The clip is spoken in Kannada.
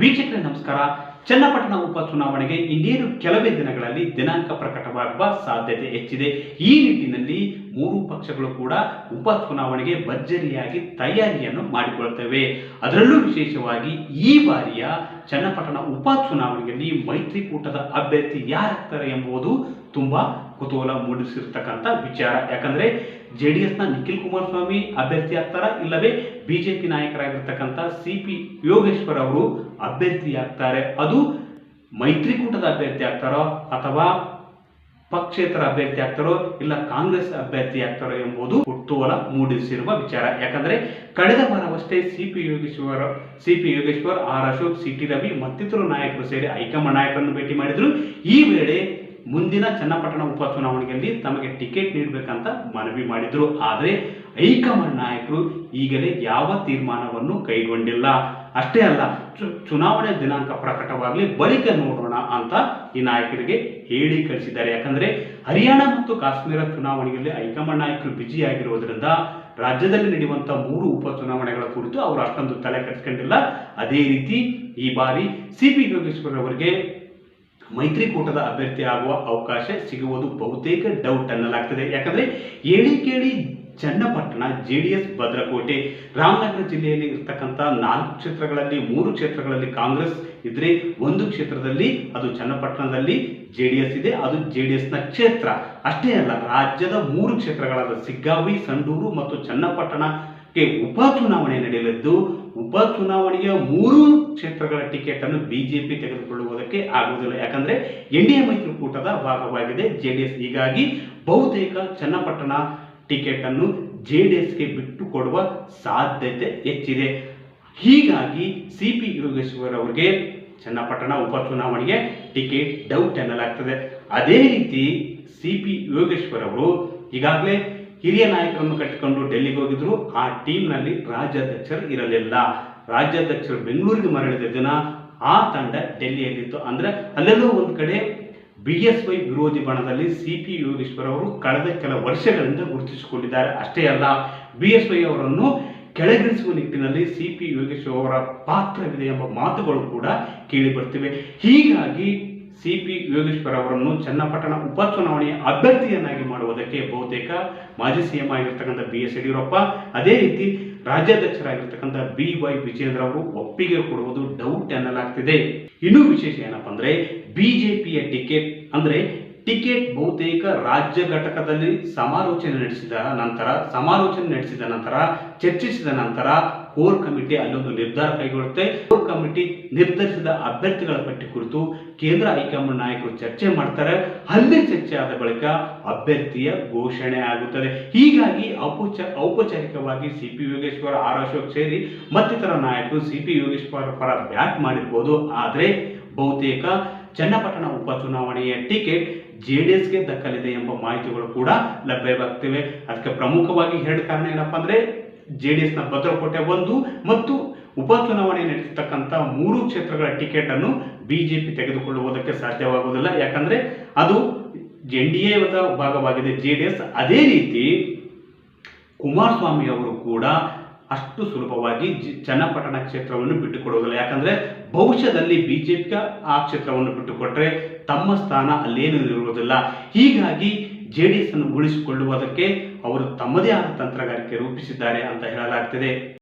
ವೀಕ್ಷಕರೇ, ನಮಸ್ಕಾರ. ಚನ್ನಪಟ್ಟಣ ಉಪಚುನಾವಣೆಗೆ ಇನ್ನೇನು ಕೆಲವೇ ದಿನಗಳಲ್ಲಿ ದಿನಾಂಕ ಪ್ರಕಟವಾಗುವ ಸಾಧ್ಯತೆ ಹೆಚ್ಚಿದೆ. ಈ ನಿಟ್ಟಿನಲ್ಲಿ ಮೂರು ಪಕ್ಷಗಳು ಕೂಡ ಉಪಚುನಾವಣೆಗೆ ಭರ್ಜರಿಯಾಗಿ ತಯಾರಿಯನ್ನು ಮಾಡಿಕೊಳ್ತವೆ ಅದರಲ್ಲೂ ವಿಶೇಷವಾಗಿ ಈ ಬಾರಿಯ ಚನ್ನಪಟ್ಟಣ ಉಪಚುನಾವಣೆಯಲ್ಲಿ ಮೈತ್ರಿಕೂಟದ ಅಭ್ಯರ್ಥಿ ಯಾರಾಗ್ತಾರೆ ಎಂಬುದು ತುಂಬಾ ಕುತೂಹಲ ಮೂಡಿಸಿರ್ತಕ್ಕಂಥ ವಿಚಾರ. ಯಾಕಂದ್ರೆ ಜೆ ಡಿ ಎಸ್ನ ನಿಖಿಲ್ ಕುಮಾರಸ್ವಾಮಿ ಅಭ್ಯರ್ಥಿ ಆಗ್ತಾರಾ ಇಲ್ಲವೇ ಬಿಜೆಪಿ ನಾಯಕರಾಗಿರ್ತಕ್ಕಂಥ ಸಿ ಪಿ ಯೋಗೇಶ್ವರ್ ಅವರು ಅಭ್ಯರ್ಥಿ ಆಗ್ತಾರೆ. ಅದು ಮೈತ್ರಿಕೂಟದ ಅಭ್ಯರ್ಥಿ ಆಗ್ತಾರೋ ಅಥವಾ ಪಕ್ಷೇತರ ಅಭ್ಯರ್ಥಿ ಆಗ್ತಾರೋ ಇಲ್ಲ ಕಾಂಗ್ರೆಸ್ ಅಭ್ಯರ್ಥಿ ಆಗ್ತಾರೋ ಎಂಬುದು ಕುತೂಹಲ ಮೂಡಿಸಿರುವ ವಿಚಾರ. ಯಾಕಂದ್ರೆ ಕಳೆದ ವಾರವಷ್ಟೇ C P Yogeshwara C P Yogeshwar, R Ashok, C T Ravi ಮತ್ತಿತರ ನಾಯಕರು ಸೇರಿ ಹೈಕಮಾಂಡ್ ನಾಯಕರನ್ನು ಭೇಟಿ ಮಾಡಿದ್ರು. ಈ ವೇಳೆ ಮುಂದಿನ ಚನ್ನಪಟ್ಟಣ ಉಪಚುನಾವಣೆಯಲ್ಲಿ ತಮಗೆ ಟಿಕೆಟ್ ನೀಡಬೇಕಂತ ಮನವಿ ಮಾಡಿದ್ರು. ಆದರೆ ಹೈಕಮಾಂಡ್ ನಾಯಕರು ಈಗಲೇ ಯಾವ ತೀರ್ಮಾನವನ್ನು ಕೈಗೊಂಡಿಲ್ಲ. ಅಷ್ಟೇ ಅಲ್ಲ ಚುನಾವಣೆ ದಿನಾಂಕ ಪ್ರಕಟವಾಗಲಿ ಬಳಿಕ ನೋಡೋಣ ಅಂತ ಈ ನಾಯಕರಿಗೆ ಹೇಳಿ ಕಳಿಸಿದ್ದಾರೆ. ಯಾಕಂದ್ರೆ ಹರಿಯಾಣ ಮತ್ತು ಕಾಶ್ಮೀರ ಚುನಾವಣೆಯಲ್ಲಿ ಹೈಕಮಾಂಡ್ ನಾಯಕರು ಬ್ಯುಸಿಯಾಗಿರುವುದರಿಂದ ರಾಜ್ಯದಲ್ಲಿ ನಡೆಯುವಂಥ ಮೂರು ಉಪಚುನಾವಣೆಗಳ ಕುರಿತು ಅವರು ಅಷ್ಟೊಂದು ತಲೆ ಕೆಡಿಸ್ಕೊಂಡಿಲ್ಲ. ಅದೇ ರೀತಿ ಈ ಬಾರಿ ಸಿ ಪಿ ಯೋಗೇಶ್ವರ್ ಅವರಿಗೆ ಮೈತ್ರಿಕೂಟದ ಅಭ್ಯರ್ಥಿ ಆಗುವ ಅವಕಾಶ ಸಿಗುವುದು ಬಹುತೇಕ ಡೌಟ್ ಅನ್ನಲಾಗ್ತದೆ. ಯಾಕಂದ್ರೆ ಏಳಿ ಕೇಳಿ ಚನ್ನಪಟ್ಟಣ, ಜೆ ಡಿ ಎಸ್ ಭದ್ರಕೋಟೆ, ರಾಮನಗರ ಜಿಲ್ಲೆಯಲ್ಲಿ ಇರ್ತಕ್ಕಂಥ ನಾಲ್ಕು ಕ್ಷೇತ್ರಗಳಲ್ಲಿ, ಮೂರು ಕ್ಷೇತ್ರಗಳಲ್ಲಿ ಕಾಂಗ್ರೆಸ್ ಇದ್ರೆ ಒಂದು ಕ್ಷೇತ್ರದಲ್ಲಿ ಅದು ಚನ್ನಪಟ್ಟಣದಲ್ಲಿ ಜೆ ಡಿ ಎಸ್ ಇದೆ, ಅದು ಜೆ ಡಿ ಎಸ್ನ ಕ್ಷೇತ್ರ. ಅಷ್ಟೇ ಅಲ್ಲ, ರಾಜ್ಯದ ಮೂರು ಕ್ಷೇತ್ರಗಳಾದ ಸಿಗ್ಗಾವಿ, ಸಂಡೂರು ಮತ್ತು ಚನ್ನಪಟ್ಟಣಕ್ಕೆ ಉಪಚುನಾವಣೆ ನಡೆಯಲಿದ್ದು ಉಪಚುನಾವಣೆಯ ಮೂರು ಕ್ಷೇತ್ರಗಳ ಟಿಕೆಟ್ ಅನ್ನು ಬಿಜೆಪಿ ತೆಗೆದುಕೊಳ್ಳುವುದಕ್ಕೆ ಆಗುವುದಿಲ್ಲ. ಯಾಕಂದ್ರೆ ಎನ್ ಡಿ ಎ ಮೈತ್ರಿಕೂಟದ ಭಾಗವಾಗಿದೆ. ಜೆ ಡಿ ಎಸ್ ಹೀಗಾಗಿ ಬಹುತೇಕ ಚನ್ನಪಟ್ಟಣ ಟಿಕೆಟ್ ಅನ್ನು ಜೆ ಡಿ ಎಸ್ಗೆ ಬಿಟ್ಟು ಕೊಡುವ ಸಾಧ್ಯತೆ ಹೆಚ್ಚಿದೆ. ಹೀಗಾಗಿ ಸಿ ಪಿ ಯೋಗೇಶ್ವರ್ ಅವರಿಗೆ ಚನ್ನಪಟ್ಟಣ ಉಪಚುನಾವಣೆಗೆ ಟಿಕೆಟ್ ಡೌಟ್ ಎನ್ನಲಾಗ್ತದೆ. ಅದೇ ರೀತಿ ಸಿ ಪಿ ಯೋಗೇಶ್ವರ್ ಅವರು ಈಗಾಗಲೇ ಹಿರಿಯ ನಾಯಕರನ್ನು ಕಟ್ಟಿಕೊಂಡು ಡೆಲ್ಲಿಗೆ ಹೋಗಿದ್ರು. ಆ ಟೀಮ್ನಲ್ಲಿ ರಾಜ್ಯಾಧ್ಯಕ್ಷರು ಇರಲಿಲ್ಲ. ರಾಜ್ಯಾಧ್ಯಕ್ಷರು ಬೆಂಗಳೂರಿಗೆ ಮರಳಿದ ದಿನ ಆ ತಂಡ ಡೆಲ್ಲಿಯಲ್ಲಿತ್ತು. ಅಂದ್ರೆ ಅಲ್ಲೆಲ್ಲೋ ಒಂದು ಕಡೆ ಬಿ ಎಸ್ ವೈ ವಿರೋಧಿ ಬಣದಲ್ಲಿ ಸಿ ಪಿ ಯೋಗೇಶ್ವರ್ ಅವರು ಕಳೆದ ಕೆಲ ವರ್ಷಗಳಿಂದ ಗುರುತಿಸಿಕೊಂಡಿದ್ದಾರೆ. ಅಷ್ಟೇ ಅಲ್ಲ, ಬಿ ಎಸ್ ವೈ ಅವರನ್ನು ಕೆಳಗಿಳಿಸುವ ನಿಟ್ಟಿನಲ್ಲಿ ಸಿ ಪಿ ಯೋಗೇಶ್ವರ್ ಅವರ ಪಾತ್ರವಿದೆ ಎಂಬ ಮಾತುಗಳು ಕೂಡ ಕೇಳಿ ಬರ್ತಿವೆ. ಹೀಗಾಗಿ ಸಿ ಪಿ ಯೋಗೇಶ್ವರ್ ಅವರನ್ನು ಚನ್ನಪಟ್ಟಣ ಉಪಚುನಾವಣೆಯ ಅಭ್ಯರ್ಥಿಯನ್ನಾಗಿ ಮಾಡುವುದಕ್ಕೆ ಬಹುತೇಕ ಮಾಜಿ ಸಿಎಂ ಆಗಿರ್ತಕ್ಕಂಥ ಬಿ ಎಸ್ ಯಡಿಯೂರಪ್ಪ, ಅದೇ ರೀತಿ ರಾಜ್ಯಾಧ್ಯಕ್ಷರಾಗಿರ್ತಕ್ಕಂಥ ಬಿ ವೈ ವಿಜೇಂದ್ರ ಅವರು ಒಪ್ಪಿಗೆ ಕೊಡುವುದು ಡೌಟ್ ಎನ್ನಲಾಗ್ತಿದೆ. ಇನ್ನೂ ವಿಶೇಷ ಏನಪ್ಪ ಅಂದ್ರೆ ಬಿಜೆಪಿಯ ಟಿಕೆಟ್ ಅಂದ್ರೆ ಟಿಕೆಟ್ ಬಹುತೇಕ ರಾಜ್ಯ ಘಟಕದಲ್ಲಿ ಸಮಾಲೋಚನೆ ನಡೆಸಿದ ನಂತರ, ಸಮಾಲೋಚನೆ ನಡೆಸಿದ ನಂತರ, ಚರ್ಚಿಸಿದ ನಂತರ ಕೋರ್ ಕಮಿಟಿ ಅಲ್ಲೊಂದು ನಿರ್ಧಾರ ಕೈಗೊಳ್ಳುತ್ತೆ. ಕೋರ್ ಕಮಿಟಿ ನಿರ್ಧರಿಸಿದ ಅಭ್ಯರ್ಥಿಗಳ ಪಟ್ಟಿ ಕುರಿತು ಕೇಂದ್ರ ಹೈಕಮಾಂಡ್ ನಾಯಕರು ಚರ್ಚೆ ಮಾಡ್ತಾರೆ. ಅಲ್ಲಿ ಚರ್ಚೆ ಆದ ಬಳಿಕ ಅಭ್ಯರ್ಥಿಯ ಘೋಷಣೆ ಆಗುತ್ತದೆ. ಹೀಗಾಗಿ ಔಪಚ ಔಪಚಾರಿಕವಾಗಿ C P Yogeshwara, R Ashok ಸೇರಿ ಮತ್ತಿತರ ನಾಯಕರು ಸಿ ಪಿ ಯೋಗೇಶ್ವರ ಪರ ಬ್ಯಾಟ್ ಮಾಡಿರ್ಬೋದು. ಆದರೆ ಬಹುತೇಕ ಚನ್ನಪಟ್ಟಣ ಉಪಚುನಾವಣೆಯ ಟಿಕೆಟ್ ಜೆ ಡಿ ಎಸ್ಗೆ ದಕ್ಕಲಿದೆ ಎಂಬ ಮಾಹಿತಿಗಳು ಕೂಡ ಲಭ್ಯವಾಗ್ತಿವೆ ಅದಕ್ಕೆ ಪ್ರಮುಖವಾಗಿ ಎರಡು ಕಾರಣ ಏನಪ್ಪ ಅಂದ್ರೆ ಜೆ ಡಿ ಎಸ್ನ ಭದ್ರಕೋಟೆ ಒಂದು ಮತ್ತು ಉಪಚುನಾವಣೆ ನಡೆಸತಕ್ಕಂಥ ಮೂರು ಕ್ಷೇತ್ರಗಳ ಟಿಕೆಟ್ ಅನ್ನು ಬಿಜೆಪಿ ತೆಗೆದುಕೊಳ್ಳುವುದಕ್ಕೆ ಸಾಧ್ಯವಾಗುವುದಿಲ್ಲ. ಯಾಕಂದ್ರೆ ಅದು ಎನ್ ಡಿ ಎದ ಭಾಗವಾಗಿದೆ. ಜೆ ಡಿ ಎಸ್ ಅದೇ ರೀತಿ ಕುಮಾರಸ್ವಾಮಿ ಅವರು ಕೂಡ ಅಷ್ಟು ಸುಲಭವಾಗಿ ಚನ್ನಪಟ್ಟಣ ಕ್ಷೇತ್ರವನ್ನು ಬಿಟ್ಟುಕೊಡುವುದಿಲ್ಲ. ಯಾಕಂದ್ರೆ ಭವಿಷ್ಯದಲ್ಲಿ ಬಿಜೆಪಿ ಆ ಕ್ಷೇತ್ರವನ್ನು ಬಿಟ್ಟುಕೊಟ್ರೆ ತಮ್ಮ ಸ್ಥಾನ ಅಲ್ಲೇನು ಇರುವುದಿಲ್ಲ. ಹೀಗಾಗಿ ಜೆ ಡಿ ಎಸ್ ಅನ್ನು ಉಳಿಸಿಕೊಳ್ಳುವುದಕ್ಕೆ ಅವರು ತಮ್ಮದೇ ಆದ ತಂತ್ರಗಾರಿಕೆ ರೂಪಿಸಿದ್ದಾರೆ ಅಂತ ಹೇಳಲಾಗ್ತಿದೆ.